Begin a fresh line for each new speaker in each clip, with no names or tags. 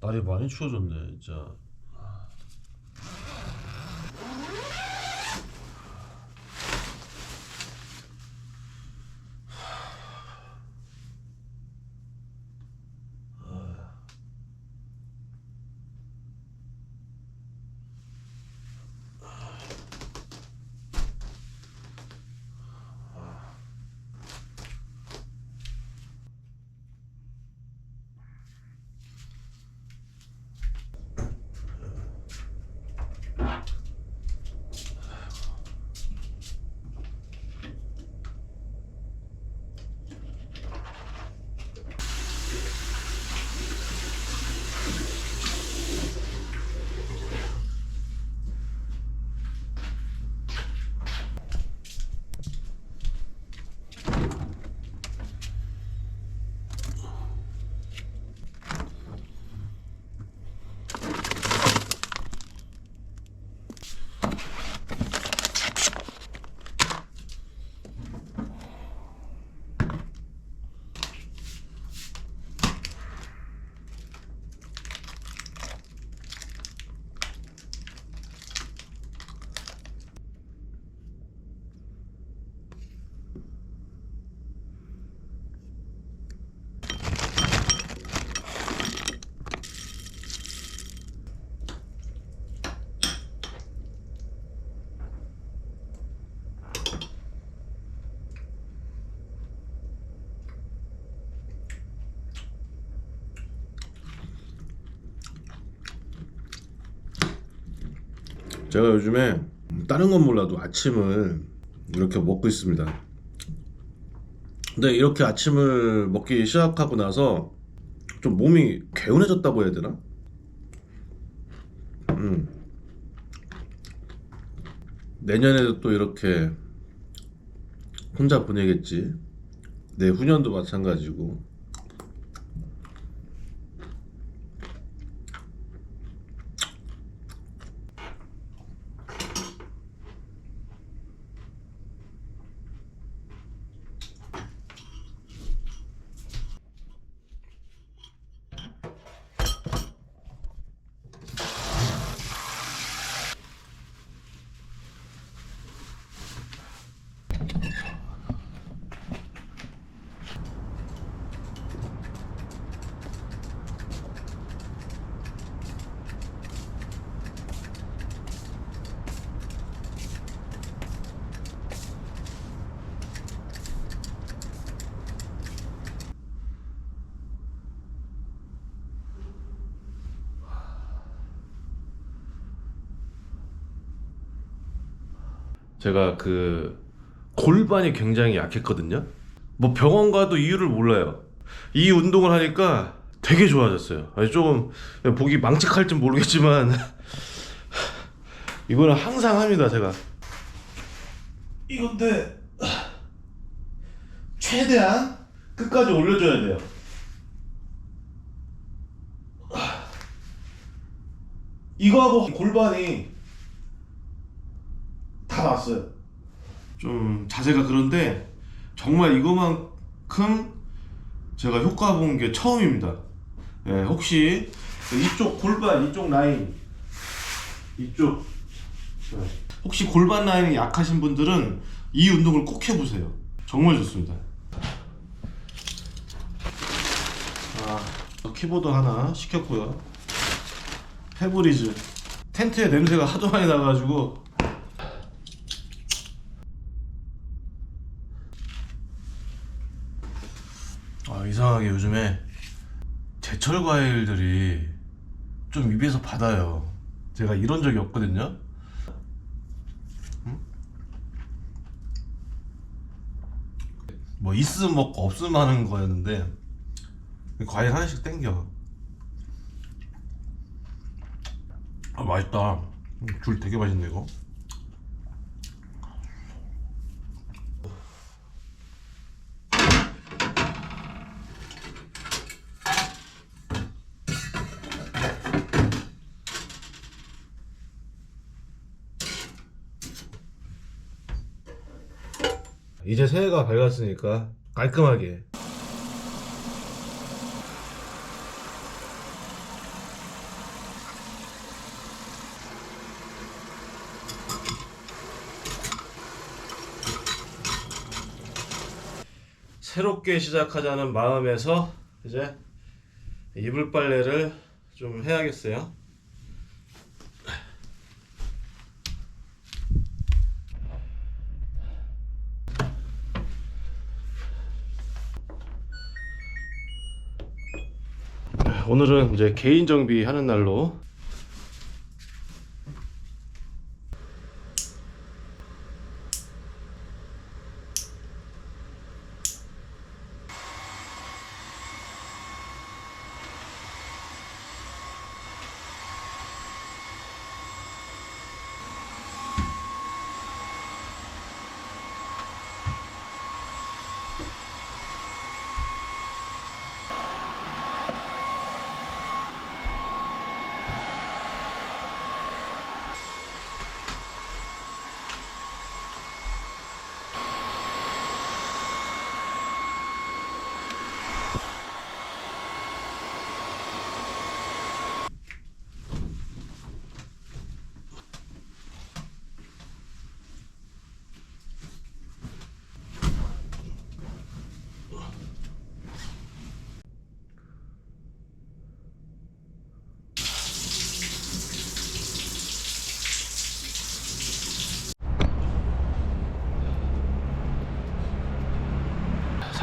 날이 많이 추워졌네 진짜 제가 요즘에 다른 건 몰라도 아침을 이렇게 먹고 있습니다. 근데 이렇게 아침을 먹기 시작하고 나서 좀 몸이 개운해졌다고 해야 되나? 음. 내년에도 또 이렇게 혼자 보내겠지. 내 후년도 마찬가지고. 제가 그 골반이 굉장히 약했거든요. 뭐 병원 가도 이유를 몰라요. 이 운동을 하니까 되게 좋아졌어요. 아니 조금 보기 망측할지 모르겠지만 이거는 항상 합니다 제가. 이건데 최대한 끝까지 올려줘야 돼요. 이거하고 골반이 다 났어요. 좀 자세가 그런데 정말 이거만큼 제가 효과 본 게 처음입니다. 예, 혹시 이쪽 골반 이쪽 라인 이쪽 예, 혹시 골반 라인이 약하신 분들은 이 운동을 꼭 해보세요. 정말 좋습니다. 아, 키보드 하나 시켰고요. 페브리즈 텐트에 냄새가 하도 많이 나가지고 아 이상하게 요즘에 제철 과일들이 좀 입에서 받아요. 제가 이런 적이 없거든요. 음? 뭐 있으면 먹고 없으면 하는 거였는데 과일 하나씩 땡겨. 아 맛있다. 음, 귤 되게 맛있네 이거. 이제 새해가 밝았으니까 깔끔하게 새롭게 시작하자는 마음에서 이제 이불 빨래를 좀 해야겠어요. 오늘은 이제 개인 정비 하는 날로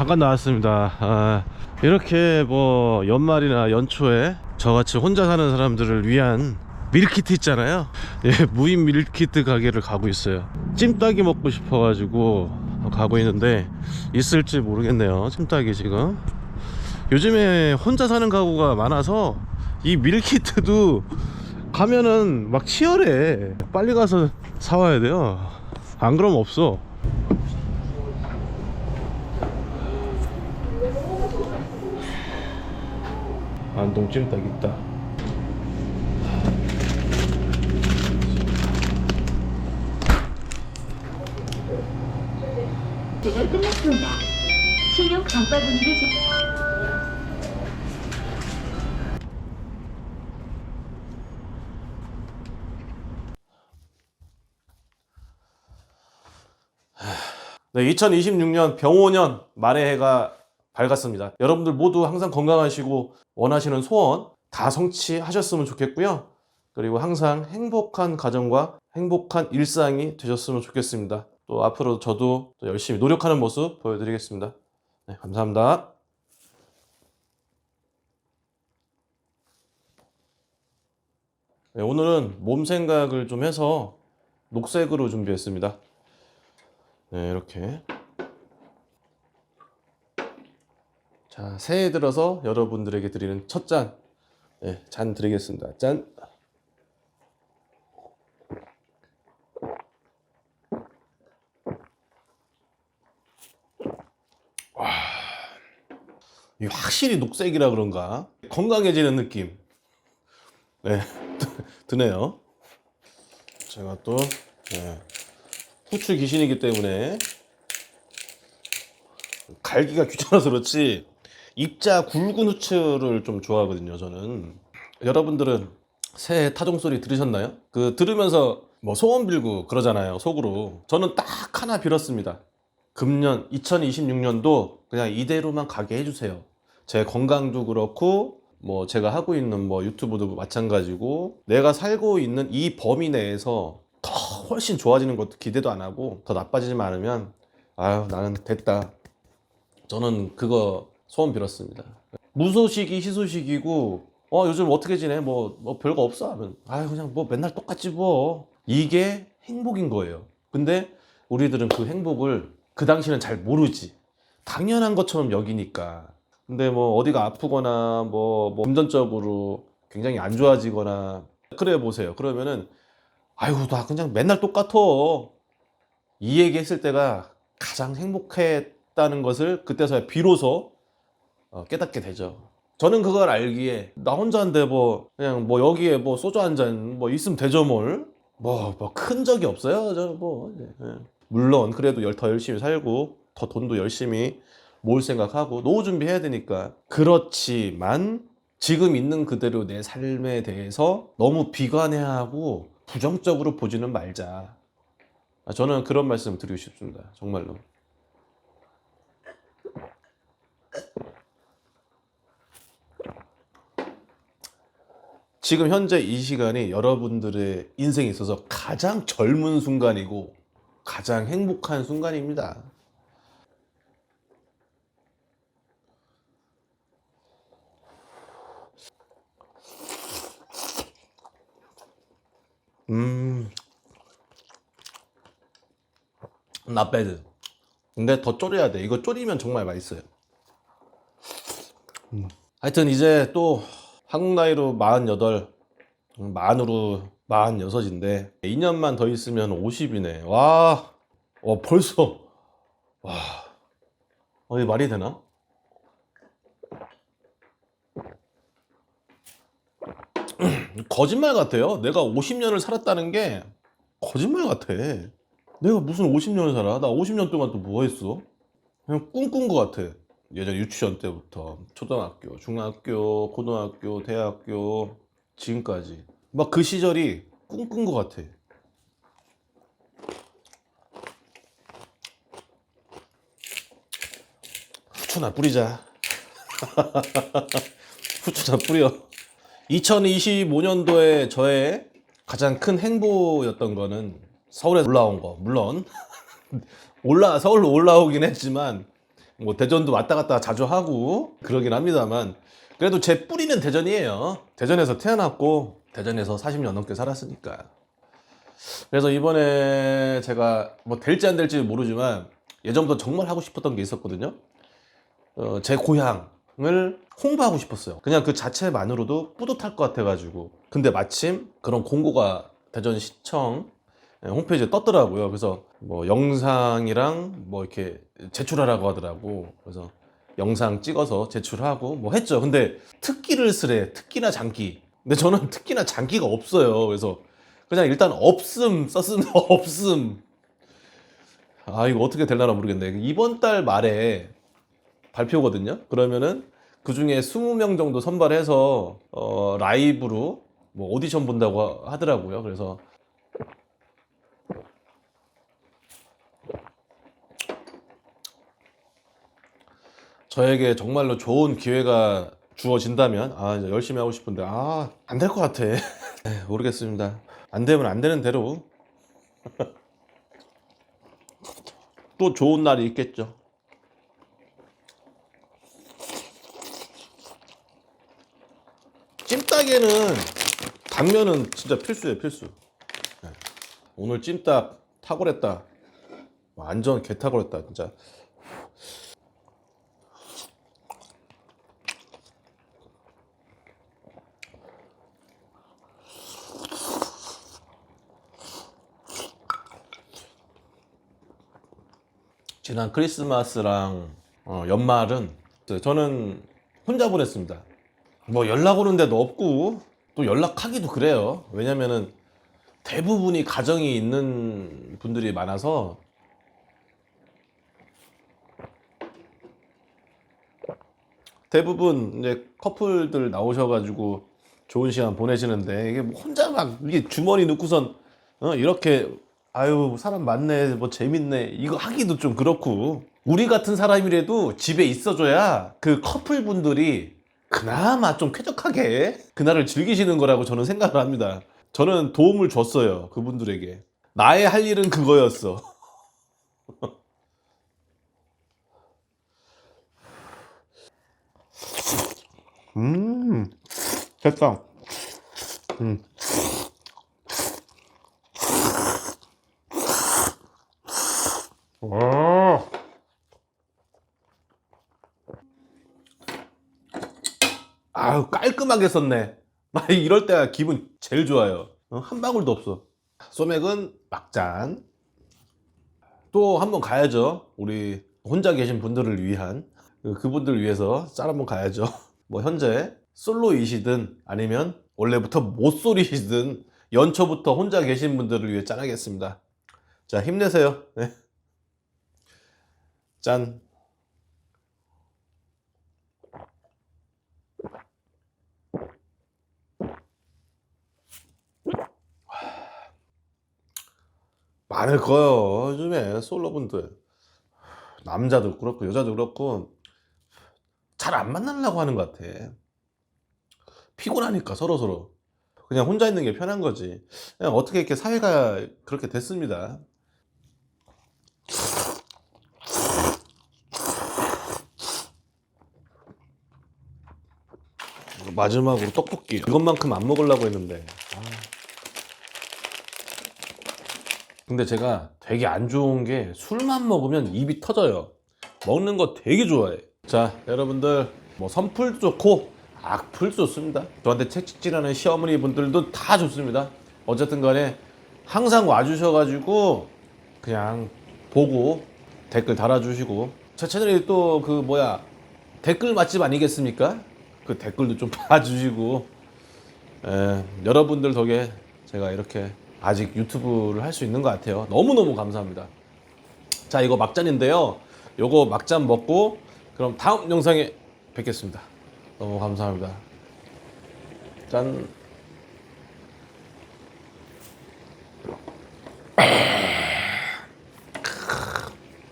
잠깐 나왔습니다. 아, 이렇게 뭐 연말이나 연초에 저같이 혼자 사는 사람들을 위한 밀키트 있잖아요. 예, 무인 밀키트 가게를 가고 있어요. 찜닭이 먹고 싶어 가지고 가고 있는데 있을지 모르겠네요. 찜닭이 지금. 요즘에 혼자 사는 가구가 많아서 이 밀키트도 가면은 막 치열해. 빨리 가서 사와야 돼요. 안 그러면 없어. 안동 찜닭 있다.
제가 끝났습니다. 신용 장바구니를 제...
네, 2026년 병오년 말의 해가 밝았습니다. 여러분들 모두 항상 건강하시고 원하시는 소원 다 성취하셨으면 좋겠고요. 그리고 항상 행복한 가정과 행복한 일상이 되셨으면 좋겠습니다. 또 앞으로 저도 또 열심히 노력하는 모습 보여드리겠습니다. 네, 감사합니다. 네, 오늘은 몸 생각을 좀 해서 녹색으로 준비했습니다. 네, 이렇게. 자, 새해 들어서 여러분들에게 드리는 첫 잔. 네, 잔 드리겠습니다. 짠. 와. 이 확실히 녹색이라 그런가? 건강해지는 느낌. 네, 드네요. 제가 또, 네, 후추 귀신이기 때문에 갈기가 귀찮아서 그렇지 입자 굵은 후추를 좀 좋아하거든요 저는. 여러분들은 새해 타종 소리 들으셨나요? 그 들으면서 뭐 소원 빌고 그러잖아요 속으로. 저는 딱 하나 빌었습니다. 금년 2026년도 그냥 이대로만 가게 해주세요. 제 건강도 그렇고 뭐 제가 하고 있는 뭐 유튜브도 마찬가지고 내가 살고 있는 이 범위 내에서 더 훨씬 좋아지는 것도 기대도 안 하고 더 나빠지지 않으면 아유 나는 됐다. 저는 그거 소원 빌었습니다. 무소식이 희소식이고 어 요즘 어떻게 지내? 뭐, 뭐 별거 없어? 하면 아유 그냥 뭐 맨날 똑같지 뭐. 이게 행복인 거예요. 근데 우리들은 그 행복을 그 당시는 잘 모르지. 당연한 것처럼 여기니까. 근데 뭐 어디가 아프거나 뭐, 뭐 금전적으로 굉장히 안 좋아지거나 그래 보세요. 그러면은 아이고 나 그냥 맨날 똑같아. 이 얘기 했을 때가 가장 행복했다는 것을 그때서야 비로소 어, 깨닫게 되죠 저는 그걸 알기에 나 혼자인데 뭐 그냥 뭐 여기에 뭐 소주 한 잔 뭐 있으면 되죠 뭘 뭐 뭐 큰 적이 없어요 저는 뭐 예. 물론 그래도 열- 더 열심히 살고 더 돈도 열심히 모을 생각하고 노후 준비해야 되니까 그렇지만 지금 있는 그대로 내 삶에 대해서 너무 비관해하고 부정적으로 보지는 말자. 아, 저는 그런 말씀 드리고 싶습니다. 정말로. 지금 현재 이 시간이 여러분들의 인생에 있어서 가장 젊은 순간이고 가장 행복한 순간입니다. 음, 나 배드. 근데 더 졸여야 돼. 이거 졸이면 정말 맛있어요. 음. 하여튼 이제 또 한국 나이로 48, 음, 만으로 46인데 2년만 더 있으면 50이네. 와, 어, 벌써 와, 어, 이게 말이 되나? 거짓말 같아요. 내가 50년을 살았다는 게 거짓말 같아. 내가 무슨 50년을 살아? 나 50년 동안 또 뭐 했어? 그냥 꿈꾼 것 같아. 예전 유치원 때부터 초등학교, 중학교, 고등학교, 대학교 지금까지 막 그 시절이 꿈꾼 것 같아. 후추나 뿌리자. 후추나 뿌려. 2025년도에 저의 가장 큰 행보였던 거는 서울에 올라온 거. 물론 올라 서울로 올라오긴 했지만 뭐 대전도 왔다 갔다 자주 하고 그러긴 합니다만 그래도 제 뿌리는 대전이에요. 대전에서 태어났고 대전에서 40년 넘게 살았으니까. 그래서 이번에 제가 뭐 될지 안 될지 모르지만 예전부터 정말 하고 싶었던 게 있었거든요. 어, 제 고향을 홍보하고 싶었어요. 그냥 그 자체만으로도 뿌듯할 것 같아가지고. 근데 마침 그런 공고가 대전시청 예, 홈페이지에 떴더라고요. 그래서 뭐 영상이랑 뭐 이렇게 제출하라고 하더라고. 그래서 영상 찍어서 제출하고 뭐 했죠. 근데 특기를 쓰래. 특기나 장기. 근데 저는 특기나 장기가 없어요. 그래서 그냥 일단 없음 썼으면 없음. 아 이거 어떻게 될라나 모르겠네. 이번 달 말에 발표거든요. 그러면은 그 중에 20명 정도 선발해서 어, 라이브로 뭐 오디션 본다고 하더라고요. 그래서 저에게 정말로 좋은 기회가 주어진다면 아 이제 열심히 하고 싶은데 아 안 될 것 같아. 에이, 모르겠습니다. 안 되면 안 되는 대로 또 좋은 날이 있겠죠. 찜닭에는 당면은 진짜 필수예요 필수. 네. 오늘 찜닭 탁월했다. 완전 개 탁월했다 진짜. 지난 크리스마스랑 어, 연말은 저는 혼자 보냈습니다. 뭐 연락 오는 데도 없고 또 연락하기도 그래요. 왜냐면은 대부분이 가정이 있는 분들이 많아서 대부분 이제 커플들 나오셔가지고 좋은 시간 보내시는데 이게 뭐 혼자 막 이게 주머니 넣고선 어, 이렇게 아유 사람 많네 뭐 재밌네 이거 하기도 좀 그렇고 우리 같은 사람이라도 집에 있어줘야 그 커플 분들이 그나마 좀 쾌적하게 그날을 즐기시는 거라고 저는 생각을 합니다. 저는 도움을 줬어요 그분들에게 나의 할 일은 그거였어. 음 됐다. 음. 와. 아유 깔끔하게 썼네. 나 이럴 때가 기분 제일 좋아요. 어, 한 방울도 없어. 소맥은 막잔. 또 한번 가야죠. 우리 혼자 계신 분들을 위한 그- 그분들 위해서 짤 한번 가야죠. 뭐 현재 솔로이시든 아니면 원래부터 모쏠이시든 연초부터 혼자 계신 분들을 위해 짠하겠습니다. 자, 힘내세요. 네. 짠. 많을 거요. 요즘에 솔로분들. 남자도 그렇고 여자도 그렇고 잘 안 만나려고 하는 것 같아. 피곤하니까 서로 서로 그냥 혼자 있는 게 편한 거지. 그냥 어떻게 이렇게 사회가 그렇게 됐습니다. 마지막으로 떡볶이. 이것만큼 안 먹으려고 했는데. 아. 근데 제가 되게 안 좋은 게 술만 먹으면 입이 터져요. 먹는 거 되게 좋아해. 자, 여러분들 뭐 선풀도 좋고 악플도 좋습니다. 저한테 채찍질하는 시어머니 분들도 다 좋습니다. 어쨌든 간에 항상 와주셔가지고 그냥 보고 댓글 달아주시고 제 채널이 또 그 뭐야 댓글 맛집 아니겠습니까? 그 댓글도 좀 봐주시고 에, 여러분들 덕에 제가 이렇게 아직 유튜브를 할 수 있는 것 같아요. 너무너무 감사합니다. 자, 이거 막잔인데요. 요거 막잔 먹고 그럼 다음 영상에 뵙겠습니다. 너무 감사합니다. 짠.